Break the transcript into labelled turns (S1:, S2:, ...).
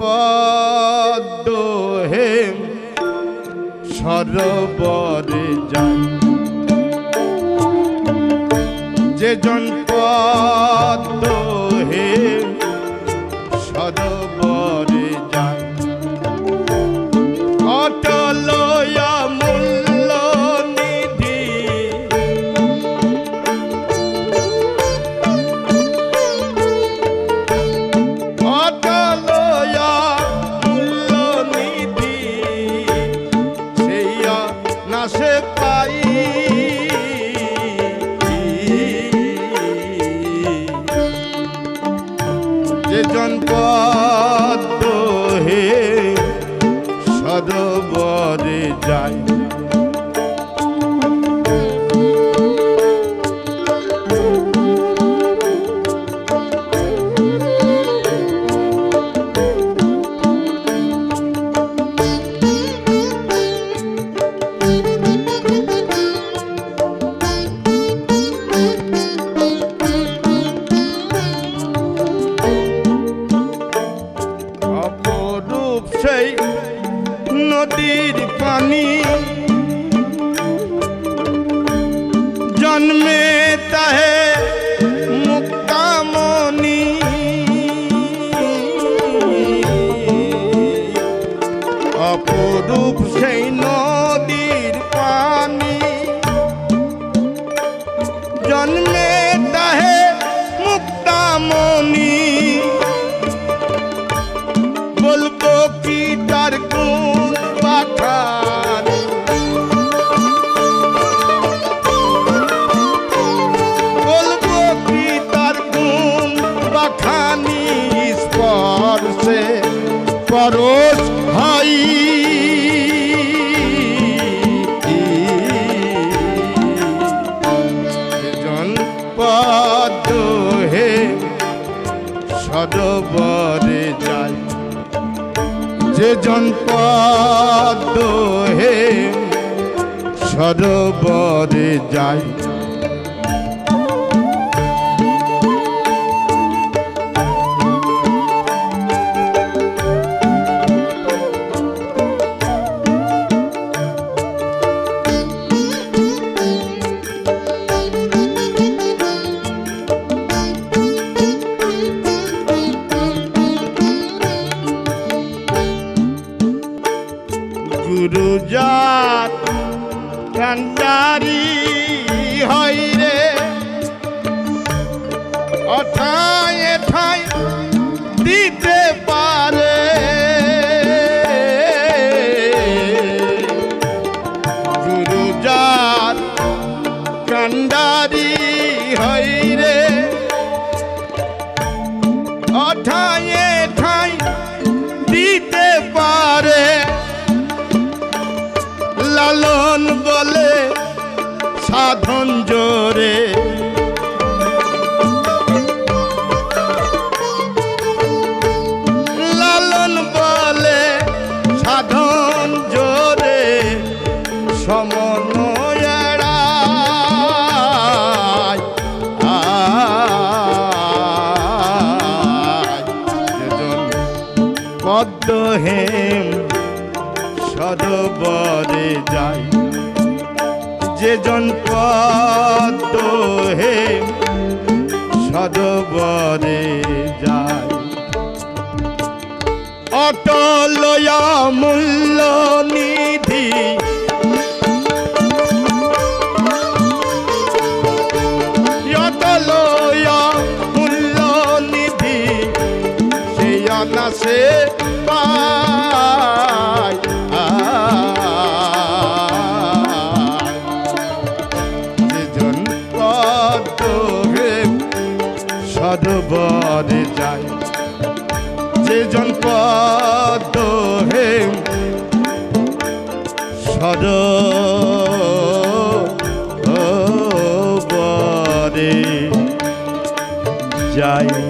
S1: পদ্ম হে সরবরে যাই। যে জন পদ্ম take অপরূপ সেই নদীর পানি। জন্মে তাহে মুক্তামণি সরোবরে যায় যে জনপদ হে সরোবরে যায় গুরুজাত কান্ডারি হয় রে। অঠায় ঠাই দিতে পারে। গুরুজাত কান্ডারি হয় রে। অঠায় ঠাই দিতে পারে লালন বলে সাধন জোরে। লালন বলে সাধন জোরে যেজন পদ্ম হেম সরোবরে যাই। যে জন পদ্ম হে সরোবরে যায়। অটলয়া মূল্য নিধি। অটলয়া মূল্য নিধি। সেই অনাসে পায় সরোবরে যায় যেজন পদ্ম হে সদ যায়